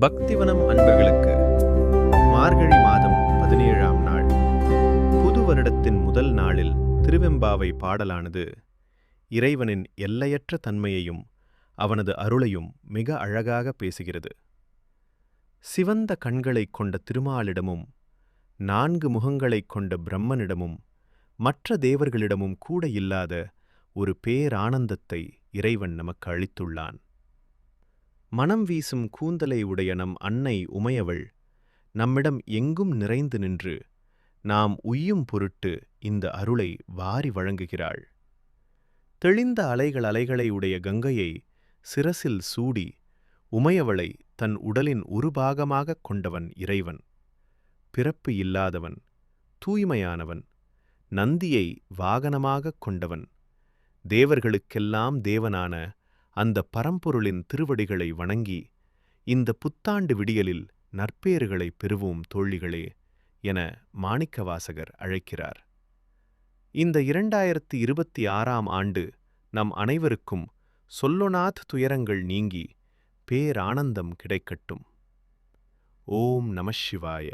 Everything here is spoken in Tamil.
பக்திவனம் அன்பர்களுக்கு மார்கழி மாதம் பதினேழாம் நாள். புது வருடத்தின் முதல் நாளில் திருவெம்பாவை பாடலானது இறைவனின் எல்லையற்ற தன்மையையும் அவனது அருளையும் மிக அழகாக பேசுகிறது. சிவந்த கண்களைக் கொண்ட திருமாலிடமும் நான்கு முகங்களைக் கொண்ட பிரம்மனிடமும் மற்ற தேவர்களிடமும் கூட இல்லாத ஒரு பேரானந்தத்தை இறைவன் நமக்கு அளித்துள்ளான். மனம் வீசும் கூந்தலை உடைய நம் அன்னை உமையவள் நம்மிடம் எங்கும் நிறைந்து நின்று நாம் உய்யும் பொருட்டு இந்த அருளை வாரி வழங்குகிறாள். தெளிந்த அலைகள் அலைகளை உடைய கங்கையை சிரசில் சூடி உமையவளை தன் உடலின் ஒரு பாகமாகக் கொண்டவன் இறைவன். பிறப்பு இல்லாதவன் தூய்மையானவன் நந்தியை வாகனமாகக் கொண்டவன் தேவர்களுக்கெல்லாம் தேவனான அந்த பரம்பொருளின் திருவடிகளை வணங்கி இந்த புத்தாண்டு விடியலில் நற்பேறுகளை பெறுவோம் தோழிகளே என மாணிக்கவாசகர் அழைக்கிறார். இந்த இரண்டாயிரத்தி இருபத்தி ஆறாம் ஆண்டு நம் அனைவருக்கும் சொல்லொணாத் துயரங்கள் நீங்கி பேரானந்தம் கிடைக்கட்டும். ஓம் நம சிவாய.